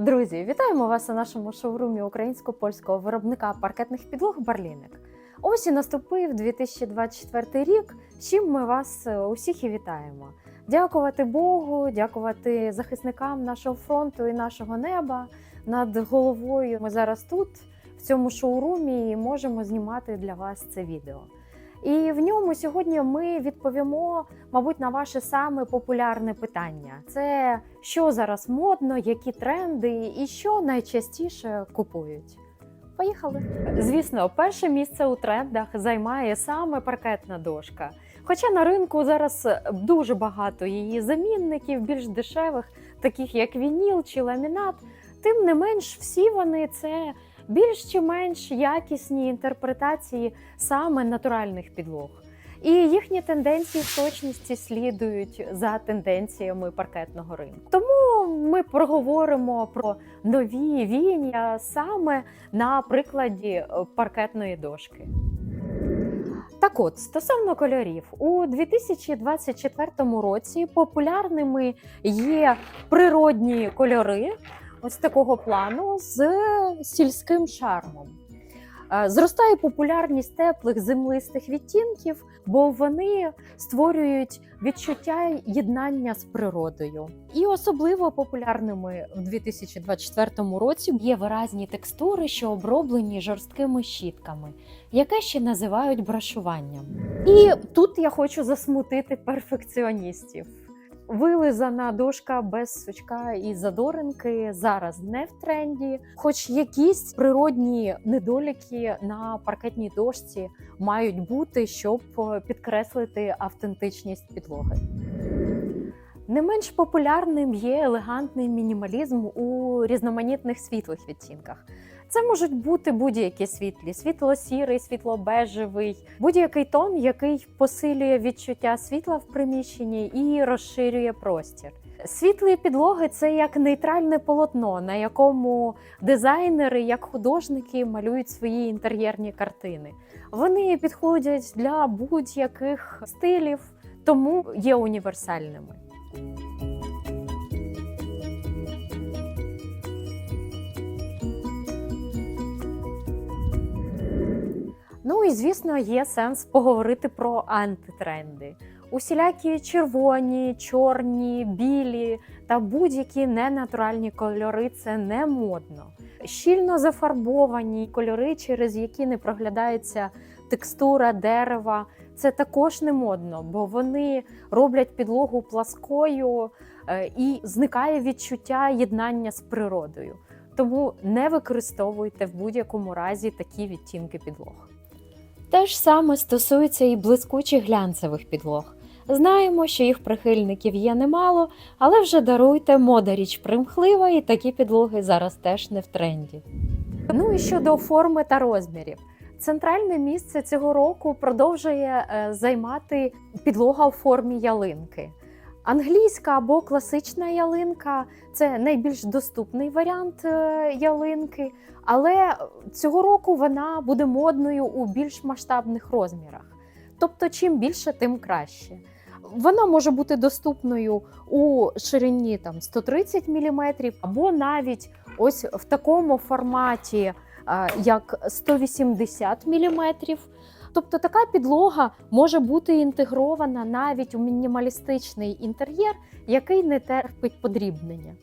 Друзі, вітаємо вас у нашому шоурумі українсько-польського виробника паркетних підлог Барліник. Ось і наступив 2024 рік, з чим ми вас е, усіх і вітаємо. Дякувати Богу, дякувати захисникам нашого фронту і нашого неба над головою. Ми зараз тут, в цьому шоурумі, і можемо знімати для вас це відео. І в ньому сьогодні ми відповімо, мабуть, на ваше саме популярне питання: це що зараз модно, які тренди і що найчастіше купують. Поїхали. Звісно, перше місце у трендах займає саме паркетна дошка. Хоча на ринку зараз дуже багато її замінників, більш дешевих, таких як вініл чи ламінат, тим не менш, всі вони це більш чи менш якісні інтерпретації саме натуральних підлог. І їхні тенденції в точності слідують за тенденціями паркетного ринку. Тому ми проговоримо про нові віяння саме на прикладі е, паркетної дошки. Так от, стосовно кольорів, у 2024 році популярними є природні кольори ось такого плану з сільським шармом. Е, Зростає популярність теплих землистих відтінків, бо вони створюють відчуття єднання з природою. І особливо популярними в 2024 році є виразні текстури, що оброблені жорсткими щітками, яке ще називають брашуванням. І тут я хочу засмутити перфекціоністів. Вилизана дошка без сучка і задоринки зараз не в тренді, хоч якісь природні недоліки на паркетній дошці мають бути, щоб підкреслити автентичність підлоги. Не менш популярним є елегантний мінімалізм у різноманітних світлих відтінках. Це можуть бути будь-які світлі, світло-сірий, світло-бежевий, будь-який тон, який посилює відчуття світла в приміщенні і розширює простір. Світлі підлоги це як нейтральне полотно, на якому дизайнери, як художники, малюють свої інтер'єрні картини. Вони підходять для будь-яких стилів, тому є універсальними. Ну і звісно, є сенс поговорити про антитренди. Усілякі червоні, чорні, білі та будь-які ненатуральні кольори це не модно. Щільно зафарбовані кольори, через які не проглядається текстура дерева. Це також не модно, бо вони роблять підлогу пласкою е, і зникає відчуття єднання з природою. Тому не використовуйте в будь-якому разі такі відтінки підлог. Те ж саме стосується і блискучих глянцевих підлог. Знаємо, що їх прихильників є немало, але вже даруйте мода річ примхлива, і такі підлоги зараз теж не в тренді. Ну і щодо форми та розмірів. Центральне місце цього року продовжує е, займати підлога у формі ялинки. Англійська або класична ялинка це найбільш доступний варіант е, ялинки, але цього року вона буде модною у більш масштабних розмірах. Тобто, чим більше, тим краще. Вона може бути доступною у ширині там 130 мм, або навіть ось в такому форматі, а, як 180 мм. Тобто така підлога може бути інтегрована навіть у мінімалістичний інтер'єр, який не терпить подрібнення.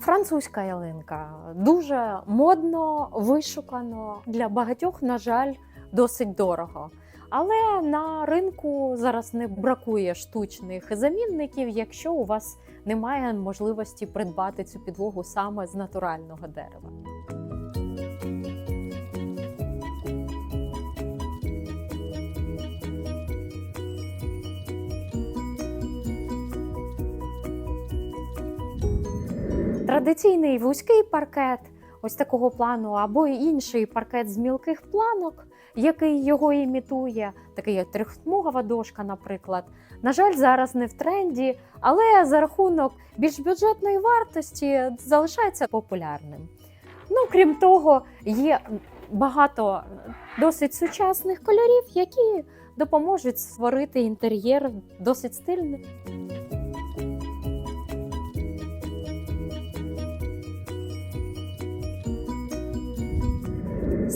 Французька ялинка дуже модно, вишукано. Для багатьох, на жаль, досить дорого. Але на ринку зараз не бракує штучних замінників, якщо у вас немає можливості придбати цю підлогу саме з натурального дерева. Традиційний вузький паркет, ось такого плану, або інший паркет з мілких планок, який його імітує, такий як трьохсмугова дошка, наприклад. На жаль, зараз не в тренді, але за рахунок більш бюджетної вартості залишається популярним. Ну, крім того, є багато досить сучасних кольорів, які допоможуть створити інтер'єр досить стильний.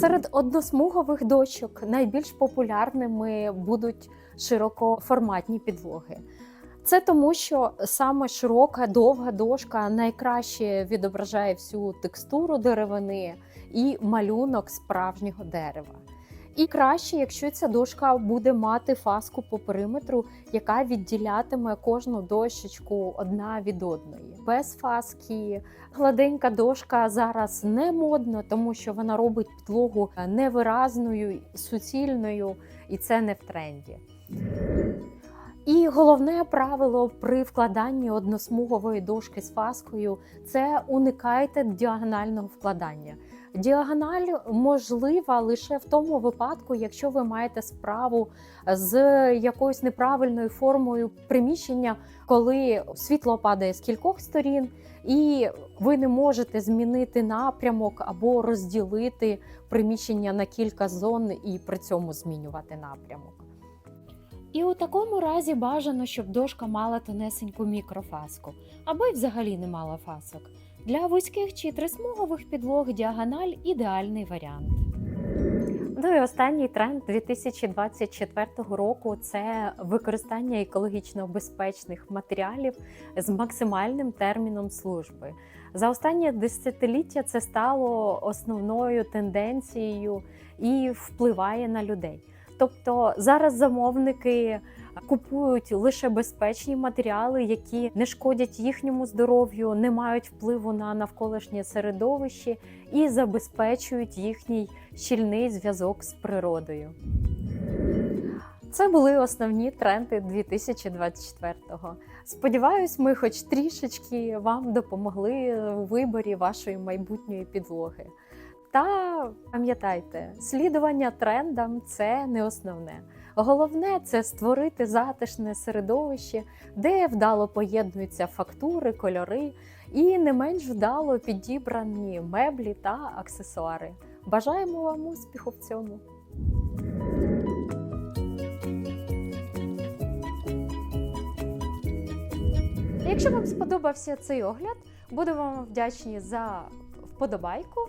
Серед односмугових дочок найбільш популярними будуть широкоформатні підлоги. Це тому, що саме широка довга дошка найкраще відображає всю текстуру деревини і малюнок справжнього дерева. І краще, якщо ця дошка буде мати фаску по периметру, яка відділятиме кожну дощечку одна від одної. Без фаски гладенька дошка зараз не модна, тому що вона робить підлогу невиразною, суцільною, і це не в тренді. І головне правило при вкладанні односмугової дошки з фаскою це уникайте діагонального вкладання. Діагональ можлива лише в тому випадку, якщо ви маєте справу з якоюсь неправильною формою приміщення, коли світло падає з кількох сторін, і ви не можете змінити напрямок або розділити приміщення на кілька зон і при цьому змінювати напрямок. І у такому разі бажано, щоб дошка мала тонесеньку мікрофаску, або й взагалі не мала фасок. Для вузьких чи трисмугових підлог діагональ ідеальний варіант. Ну і останній тренд 2024 року це використання екологічно безпечних матеріалів з максимальним терміном служби. За останнє десятиліття це стало основною тенденцією і впливає на людей. Тобто зараз замовники купують лише безпечні матеріали, які не шкодять їхньому здоров'ю, не мають впливу на навколишнє середовище і забезпечують їхній щільний зв'язок з природою. Це були основні тренди 2024-го. Сподіваюсь, ми хоч трішечки вам допомогли у виборі вашої майбутньої підлоги. Та пам'ятайте, слідування трендам це не основне. Головне це створити затишне середовище, де вдало поєднуються фактури, кольори і не менш вдало підібрані меблі та аксесуари. Бажаємо вам успіху в цьому! Якщо вам сподобався цей огляд, будемо вам вдячні за вподобайку